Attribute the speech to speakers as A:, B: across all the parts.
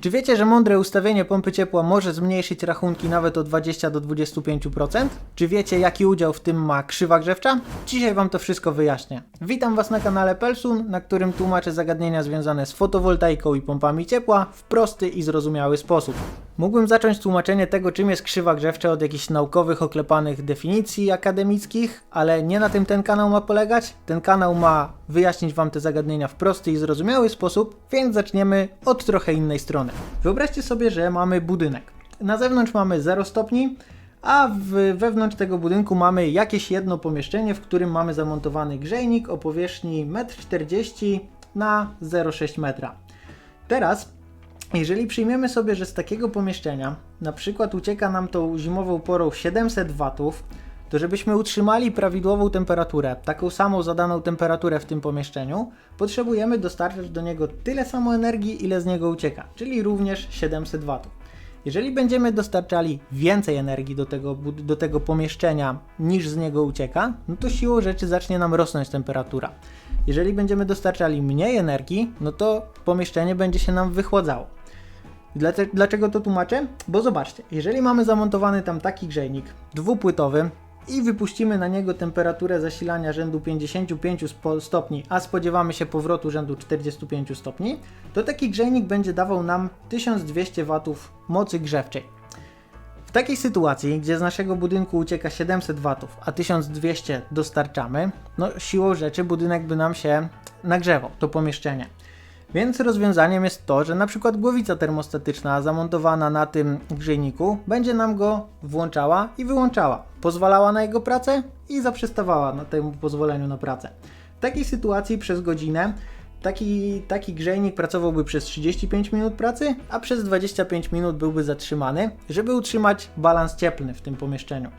A: Czy wiecie, że mądre ustawienie pompy ciepła może zmniejszyć rachunki nawet o 20 do 25%? Czy wiecie, jaki udział w tym ma krzywa grzewcza? Dzisiaj Wam to wszystko wyjaśnię. Witam Was na kanale Pelsun, na którym tłumaczę zagadnienia związane z fotowoltaiką i pompami ciepła w prosty i zrozumiały sposób. Mógłbym zacząć tłumaczenie tego, czym jest krzywa grzewcza od jakichś naukowych, oklepanych definicji akademickich, ale nie na tym ten kanał ma polegać. Ten kanał ma wyjaśnić Wam te zagadnienia w prosty i zrozumiały sposób, więc zaczniemy od trochę innej strony. Wyobraźcie sobie, że mamy budynek. Na zewnątrz mamy 0 stopni, a w, wewnątrz tego budynku mamy jakieś jedno pomieszczenie, w którym mamy zamontowany grzejnik o powierzchni 1,40 m na 0,6 metra. Teraz, jeżeli przyjmiemy sobie, że z takiego pomieszczenia na przykład ucieka nam tą zimową porą 700 watów, to żebyśmy utrzymali prawidłową temperaturę, taką samą zadaną temperaturę w tym pomieszczeniu, potrzebujemy dostarczać do niego tyle samo energii, ile z niego ucieka, czyli również 700 W. Jeżeli będziemy dostarczali więcej energii do tego, do tego pomieszczenia niż z niego ucieka, no to siłą rzeczy zacznie nam rosnąć temperatura. Jeżeli będziemy dostarczali mniej energii, no to pomieszczenie będzie się nam wychładzało. Dlaczego to tłumaczę? Bo zobaczcie, jeżeli mamy zamontowany tam taki grzejnik dwupłytowy, i wypuścimy na niego temperaturę zasilania rzędu 55 stopni, a spodziewamy się powrotu rzędu 45 stopni, to taki grzejnik będzie dawał nam 1200 W mocy grzewczej. W takiej sytuacji, gdzie z naszego budynku ucieka 700 W, a 1200 dostarczamy, no siłą rzeczy budynek by nam się nagrzewał, to pomieszczenie. Więc rozwiązaniem jest to, że na przykład głowica termostatyczna zamontowana na tym grzejniku będzie nam go włączała i wyłączała. Pozwalała na jego pracę i zaprzestawała na temu pozwoleniu na pracę. W takiej sytuacji przez godzinę taki, taki grzejnik pracowałby przez 35 minut pracy, a przez 25 minut byłby zatrzymany, żeby utrzymać balans cieplny w tym pomieszczeniu.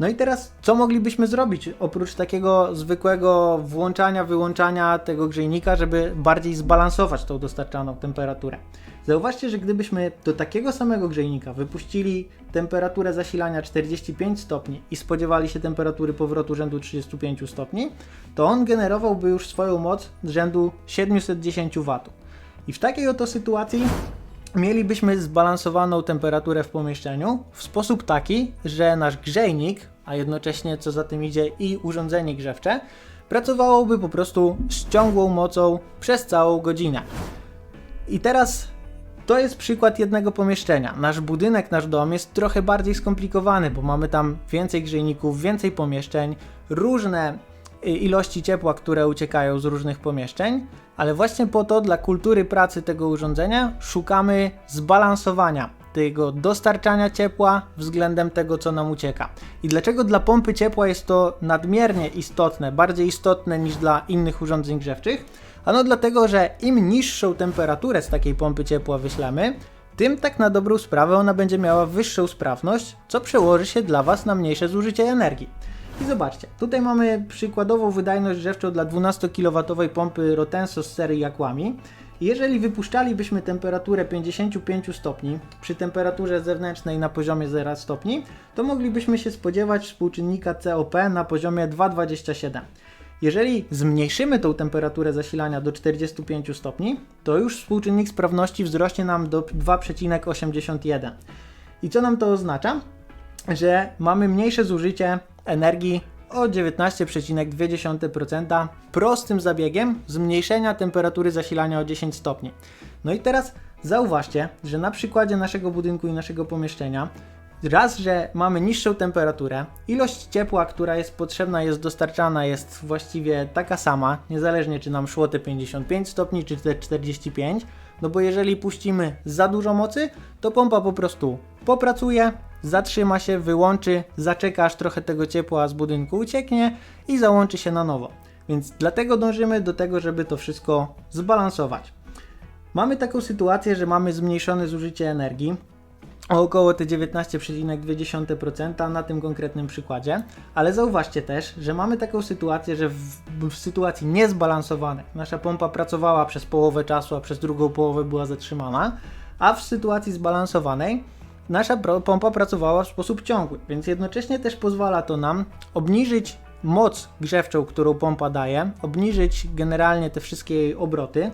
A: No i teraz, co moglibyśmy zrobić oprócz takiego zwykłego włączania, wyłączania tego grzejnika, żeby bardziej zbalansować tą dostarczaną temperaturę? Zauważcie, że gdybyśmy do takiego samego grzejnika wypuścili temperaturę zasilania 45 stopni i spodziewali się temperatury powrotu rzędu 35 stopni, to on generowałby już swoją moc rzędu 710 W. I w takiej oto sytuacji mielibyśmy zbalansowaną temperaturę w pomieszczeniu w sposób taki, że nasz grzejnik, a jednocześnie co za tym idzie i urządzenie grzewcze, pracowałoby po prostu z ciągłą mocą przez całą godzinę. I teraz to jest przykład jednego pomieszczenia. Nasz budynek, nasz dom jest trochę bardziej skomplikowany, bo mamy tam więcej grzejników, więcej pomieszczeń, różne ilości ciepła, które uciekają z różnych pomieszczeń, ale właśnie po to dla kultury pracy tego urządzenia szukamy zbalansowania tego dostarczania ciepła względem tego, co nam ucieka. I dlaczego dla pompy ciepła jest to nadmiernie istotne, bardziej istotne niż dla innych urządzeń grzewczych? Ano dlatego, że im niższą temperaturę z takiej pompy ciepła wyślemy, tym tak na dobrą sprawę ona będzie miała wyższą sprawność, co przełoży się dla Was na mniejsze zużycie energii. I zobaczcie, tutaj mamy przykładową wydajność grzewczą dla 12 kW pompy Rotenso z serii Aquami. Jeżeli wypuszczalibyśmy temperaturę 55 stopni przy temperaturze zewnętrznej na poziomie 0 stopni, to moglibyśmy się spodziewać współczynnika COP na poziomie 2,27. Jeżeli zmniejszymy tą temperaturę zasilania do 45 stopni, to już współczynnik sprawności wzrośnie nam do 2,81. I co nam to oznacza? Że mamy mniejsze zużycie energii o 19,2% prostym zabiegiem zmniejszenia temperatury zasilania o 10 stopni. No i teraz zauważcie, że na przykładzie naszego budynku i naszego pomieszczenia raz, że mamy niższą temperaturę, ilość ciepła, która jest potrzebna, jest dostarczana, jest właściwie taka sama, niezależnie czy nam szło te 55 stopni, czy te 45, no bo jeżeli puścimy za dużo mocy, to pompa po prostu popracuje, zatrzyma się, wyłączy, zaczeka aż trochę tego ciepła z budynku ucieknie i załączy się na nowo. Więc dlatego dążymy do tego, żeby to wszystko zbalansować. Mamy taką sytuację, że mamy zmniejszone zużycie energii, o około te 19,2% na tym konkretnym przykładzie, ale zauważcie też, że mamy taką sytuację, że w, w, sytuacji niezbalansowanej nasza pompa pracowała przez połowę czasu, a przez drugą połowę była zatrzymana, a w sytuacji zbalansowanej nasza pompa pracowała w sposób ciągły, więc jednocześnie też pozwala to nam obniżyć moc grzewczą, którą pompa daje, obniżyć generalnie te wszystkie jej obroty,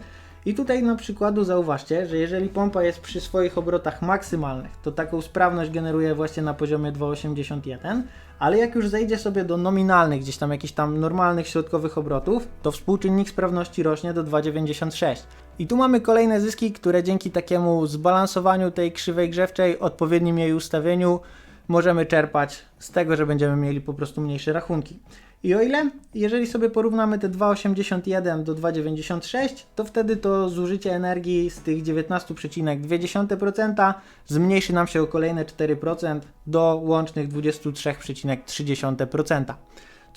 A: I tutaj na przykładu zauważcie, że jeżeli pompa jest przy swoich obrotach maksymalnych, to taką sprawność generuje właśnie na poziomie 2,81, ale jak już zejdzie sobie do nominalnych, gdzieś tam jakichś tam normalnych środkowych obrotów, to współczynnik sprawności rośnie do 2,96. I tu mamy kolejne zyski, które dzięki takiemu zbalansowaniu tej krzywej grzewczej, odpowiednim jej ustawieniu, możemy czerpać z tego, że będziemy mieli po prostu mniejsze rachunki. I o ile, jeżeli sobie porównamy te 2,81 do 2,96, to wtedy to zużycie energii z tych 19,2% zmniejszy nam się o kolejne 4% do łącznych 23,3%.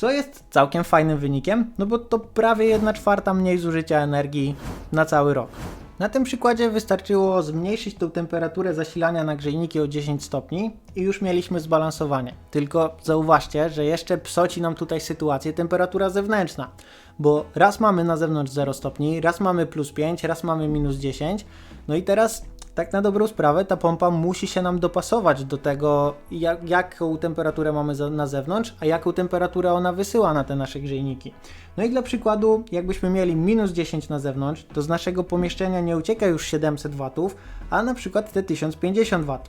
A: Co jest całkiem fajnym wynikiem, no bo to prawie 1 czwarta mniej zużycia energii na cały rok. Na tym przykładzie wystarczyło zmniejszyć tą temperaturę zasilania na grzejniki o 10 stopni i już mieliśmy zbalansowanie. Tylko zauważcie, że jeszcze psoci nam tutaj sytuację temperatura zewnętrzna, bo raz mamy na zewnątrz 0 stopni, raz mamy plus 5, raz mamy minus 10, no i teraz tak na dobrą sprawę ta pompa musi się nam dopasować do tego, jak, jaką temperaturę mamy za, na zewnątrz, a jaką temperaturę ona wysyła na te nasze grzejniki. No i dla przykładu, jakbyśmy mieli minus 10 na zewnątrz, to z naszego pomieszczenia nie ucieka już 700 W, a na przykład te 1050 W.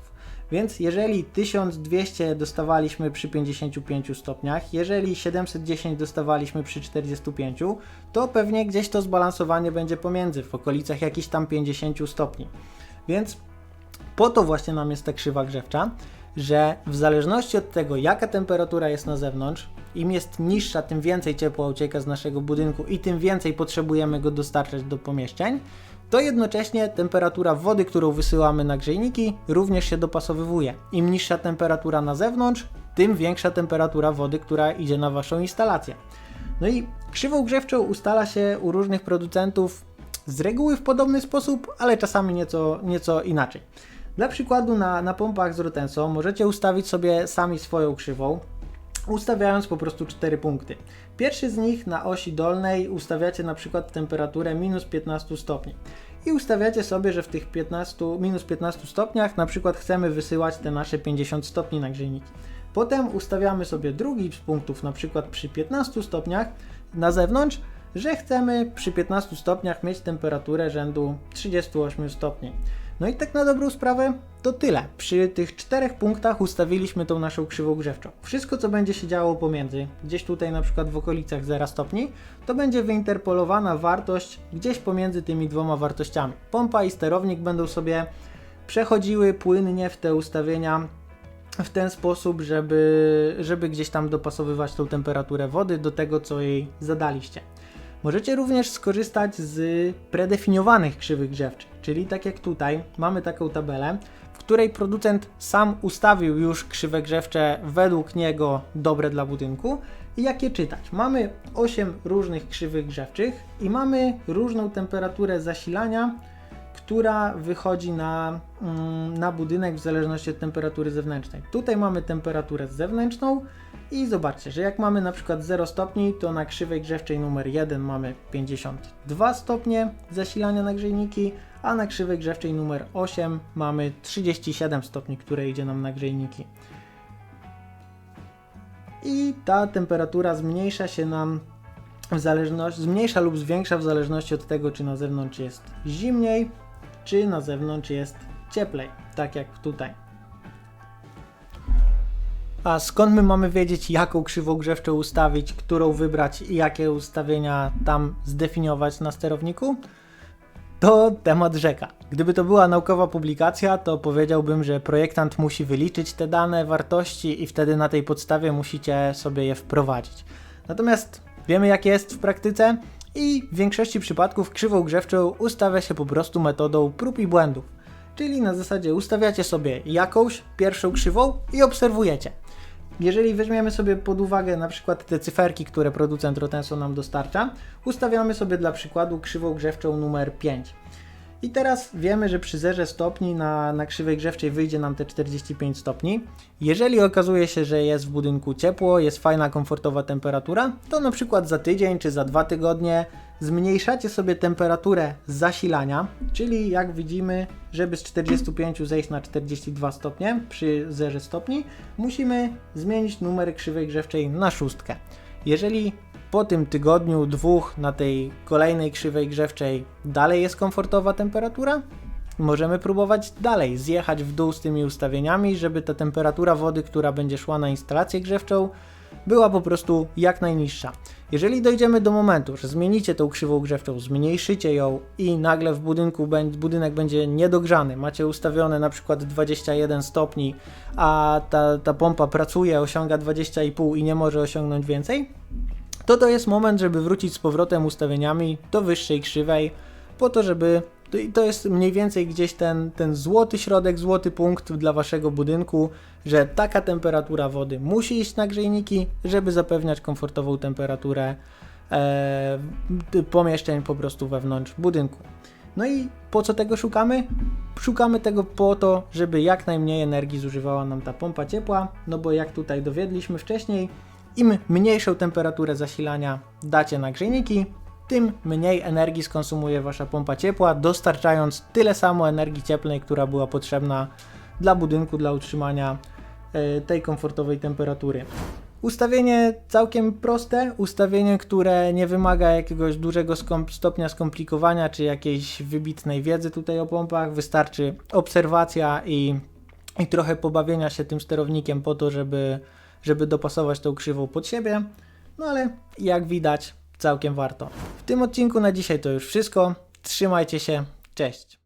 A: Więc jeżeli 1200 dostawaliśmy przy 55 stopniach, jeżeli 710 dostawaliśmy przy 45, to pewnie gdzieś to zbalansowanie będzie pomiędzy, w okolicach jakichś tam 50 stopni. Więc po to właśnie nam jest ta krzywa grzewcza, że w zależności od tego, jaka temperatura jest na zewnątrz, im jest niższa, tym więcej ciepła ucieka z naszego budynku i tym więcej potrzebujemy go dostarczać do pomieszczeń, to jednocześnie temperatura wody, którą wysyłamy na grzejniki, również się dopasowywuje. Im niższa temperatura na zewnątrz, tym większa temperatura wody, która idzie na Waszą instalację. No i krzywą grzewczą ustala się u różnych producentów z reguły w podobny sposób, ale czasami nieco, nieco inaczej. Dla przykładu na, na pompach z rotensą możecie ustawić sobie sami swoją krzywą, ustawiając po prostu cztery punkty. Pierwszy z nich na osi dolnej ustawiacie na przykład temperaturę minus 15 stopni i ustawiacie sobie, że w tych 15, minus 15 stopniach na przykład chcemy wysyłać te nasze 50 stopni na. Potem ustawiamy sobie drugi z punktów, na przykład przy 15 stopniach na zewnątrz, że chcemy przy 15 stopniach mieć temperaturę rzędu 38 stopni. No i tak na dobrą sprawę to tyle. Przy tych czterech punktach ustawiliśmy tą naszą krzywą grzewczą. Wszystko co będzie się działo pomiędzy, gdzieś tutaj na przykład w okolicach 0 stopni, to będzie wyinterpolowana wartość gdzieś pomiędzy tymi dwoma wartościami. Pompa i sterownik będą sobie przechodziły płynnie w te ustawienia w ten sposób, żeby, żeby gdzieś tam dopasowywać tą temperaturę wody do tego, co jej zadaliście. Możecie również skorzystać z predefiniowanych krzywych grzewczych, czyli tak jak tutaj mamy taką tabelę, w której producent sam ustawił już krzywe grzewcze według niego dobre dla budynku i jakie czytać. Mamy 8 różnych krzywych grzewczych i mamy różną temperaturę zasilania, która wychodzi na, mm, na budynek w zależności od temperatury zewnętrznej. Tutaj mamy temperaturę zewnętrzną, i zobaczcie, że jak mamy na przykład 0 stopni, to na krzywej grzewczej numer 1 mamy 52 stopnie zasilania na grzejniki, a na krzywej grzewczej numer 8 mamy 37 stopni, które idzie nam na grzejniki. I ta temperatura zmniejsza się nam w zależności, zmniejsza lub zwiększa w zależności od tego, czy na zewnątrz jest zimniej, czy na zewnątrz jest cieplej, tak jak tutaj. A skąd my mamy wiedzieć, jaką krzywą grzewczą ustawić, którą wybrać i jakie ustawienia tam zdefiniować na sterowniku? To temat rzeka. Gdyby to była naukowa publikacja, to powiedziałbym, że projektant musi wyliczyć te dane, wartości i wtedy na tej podstawie musicie sobie je wprowadzić. Natomiast wiemy, jak jest w praktyce i w większości przypadków krzywą grzewczą ustawia się po prostu metodą prób i błędów. Czyli na zasadzie ustawiacie sobie jakąś pierwszą krzywą i obserwujecie. Jeżeli weźmiemy sobie pod uwagę na przykład te cyferki, które producent Rotenso nam dostarcza, ustawiamy sobie dla przykładu krzywą grzewczą numer 5. I teraz wiemy, że przy zerze stopni na, na krzywej grzewczej wyjdzie nam te 45 stopni. Jeżeli okazuje się, że jest w budynku ciepło, jest fajna, komfortowa temperatura, to na przykład za tydzień czy za dwa tygodnie zmniejszacie sobie temperaturę zasilania, czyli jak widzimy, żeby z 45 zejść na 42 stopnie przy zerze stopni, musimy zmienić numer krzywej grzewczej na szóstkę. Jeżeli po tym tygodniu, dwóch na tej kolejnej krzywej grzewczej dalej jest komfortowa temperatura, możemy próbować dalej zjechać w dół z tymi ustawieniami, żeby ta temperatura wody, która będzie szła na instalację grzewczą, była po prostu jak najniższa. Jeżeli dojdziemy do momentu, że zmienicie tą krzywą grzewczą, zmniejszycie ją i nagle w budynku budynek będzie niedogrzany, macie ustawione na przykład 21 stopni, a ta, ta pompa pracuje, osiąga 20,5 i nie może osiągnąć więcej, to to jest moment, żeby wrócić z powrotem ustawieniami do wyższej krzywej, po to, żeby. To- i To jest mniej więcej gdzieś ten, ten złoty środek, złoty punkt dla waszego budynku, że taka temperatura wody musi iść na grzejniki, żeby zapewniać komfortową temperaturę e, pomieszczeń po prostu wewnątrz budynku. No i po co tego szukamy? Szukamy tego po to, żeby jak najmniej energii zużywała nam ta pompa ciepła, no bo jak tutaj dowiedliśmy wcześniej, im mniejszą temperaturę zasilania dacie na grzejniki, tym mniej energii skonsumuje wasza pompa ciepła, dostarczając tyle samo energii cieplnej, która była potrzebna dla budynku, dla utrzymania e, tej komfortowej temperatury. Ustawienie całkiem proste, ustawienie, które nie wymaga jakiegoś dużego stopnia skomplikowania czy jakiejś wybitnej wiedzy tutaj o pompach. Wystarczy obserwacja i, i trochę pobawienia się tym sterownikiem po to, żeby, żeby dopasować tą krzywą pod siebie. No ale jak widać, całkiem warto. W tym odcinku na dzisiaj to już wszystko. Trzymajcie się, cześć.